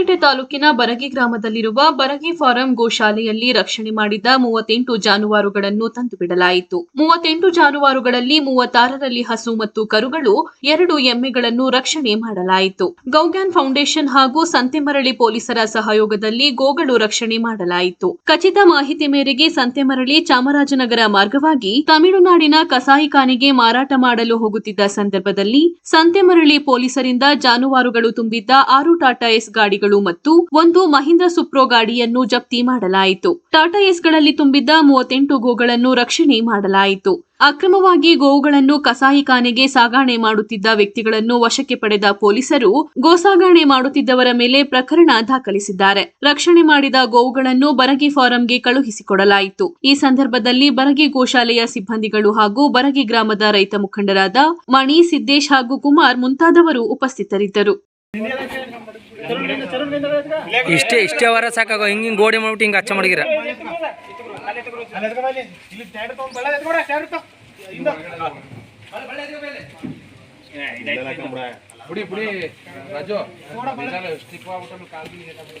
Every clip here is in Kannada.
ಚಿಕ್ಕಪೇಟೆ ತಾಲೂಕಿನ ಬರಗಿ ಗ್ರಾಮದಲ್ಲಿರುವ ಬರಗಿ ಫಾರಂ ಗೋಶಾಲೆಯಲ್ಲಿ ರಕ್ಷಣೆ ಮಾಡಿದ ಮೂವತ್ತೆಂಟು ಜಾನುವಾರುಗಳನ್ನು ತಂದು ಬಿಡಲಾಯಿತು ಮೂವತ್ತೆಂಟು ಜಾನುವಾರುಗಳಲ್ಲಿ ಮೂವತ್ತಾರರಲ್ಲಿ ಹಸು ಮತ್ತು ಕರುಗಳು, ಎರಡು ಎಮ್ಮೆಗಳನ್ನು ರಕ್ಷಣೆ ಮಾಡಲಾಯಿತು. ಗೌಗ್ಯಾನ್ ಫೌಂಡೇಶನ್ ಹಾಗೂ ಸಂತೆಮರಳಿ ಪೊಲೀಸರ ಸಹಯೋಗದಲ್ಲಿ ಗೋಗಳು ರಕ್ಷಣೆ ಮಾಡಲಾಯಿತು. ಖಚಿತ ಮಾಹಿತಿ ಮೇರೆಗೆ ಸಂತೆಮರಳಿ ಚಾಮರಾಜನಗರ ಮಾರ್ಗವಾಗಿ ತಮಿಳುನಾಡಿನ ಕಸಾಯಿಖಾನೆಗೆ ಮಾರಾಟ ಮಾಡಲು ಹೋಗುತ್ತಿದ್ದ ಸಂದರ್ಭದಲ್ಲಿ ಸಂತೆಮರಳಿ ಪೊಲೀಸರಿಂದ ಜಾನುವಾರುಗಳು ತುಂಬಿದ್ದ ಆರು ಟಾಟಾ ಎಸ್ ಗಾಡಿಗಳು ಮತ್ತು ಒಂದು ಮಹೀಂದ್ರ ಸುಪ್ರೋ ಗಾಡಿಯನ್ನು ಜಪ್ತಿ ಮಾಡಲಾಯಿತು. ಟಾಟಾ ಎಸ್ಗಳಲ್ಲಿ ತುಂಬಿದ್ದ ಮೂವತ್ತೆಂಟು ಗೋಗಳನ್ನು ರಕ್ಷಣೆ ಮಾಡಲಾಯಿತು. ಅಕ್ರಮವಾಗಿ ಗೋವುಗಳನ್ನು ಕಸಾಯಿಖಾನೆಗೆ ಸಾಗಾಣೆ ಮಾಡುತ್ತಿದ್ದ ವ್ಯಕ್ತಿಗಳನ್ನು ವಶಕ್ಕೆ ಪಡೆದ ಪೊಲೀಸರು ಗೋ ಸಾಗಾಣೆ ಮಾಡುತ್ತಿದ್ದವರ ಮೇಲೆ ಪ್ರಕರಣ ದಾಖಲಿಸಿದ್ದಾರೆ. ರಕ್ಷಣೆ ಮಾಡಿದ ಗೋವುಗಳನ್ನು ಬರಗಿ ಫಾರಂಗೆ ಕಳುಹಿಸಿಕೊಡಲಾಯಿತು. ಈ ಸಂದರ್ಭದಲ್ಲಿ ಬರಗಿ ಗೋಶಾಲೆಯ ಸಿಬ್ಬಂದಿಗಳು ಹಾಗೂ ಬರಗಿ ಗ್ರಾಮದ ರೈತ ಮುಖಂಡರಾದ ಮಣಿ ಸಿದ್ದೇಶ್ ಹಾಗೂ ಕುಮಾರ್ ಮುಂತಾದವರು ಉಪಸ್ಥಿತರಿದ್ದರು. ಇಷ್ಟೇ ಇಷ್ಟೇ ವಾರ ಸಾಕಾಗ ಹಿಂಗೆ ಹಿಂಗೆ ಗೋಡೆ ಮಾಡ್ಬಿಟ್ಟು ಹಿಂಗೆ ಹಚ್ಚ ಮಡಗಿರ ಕಾಲ್ಗೆ ಇಲ್ಲ ಕಡೆ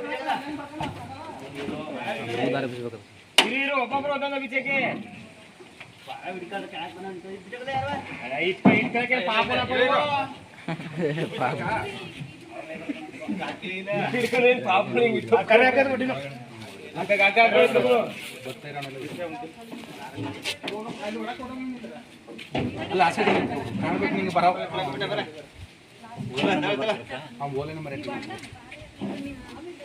ಅಲ್ಲ ಆ ಸೈಡ್ ಕಾಣ್ಬೇಕು ನಿಂಗೆ ಬರೋ ಅವ್ನು ಓಲೆ ನಂಬರ್ ಫಸ್ಟ್ ಕಟಾಕ್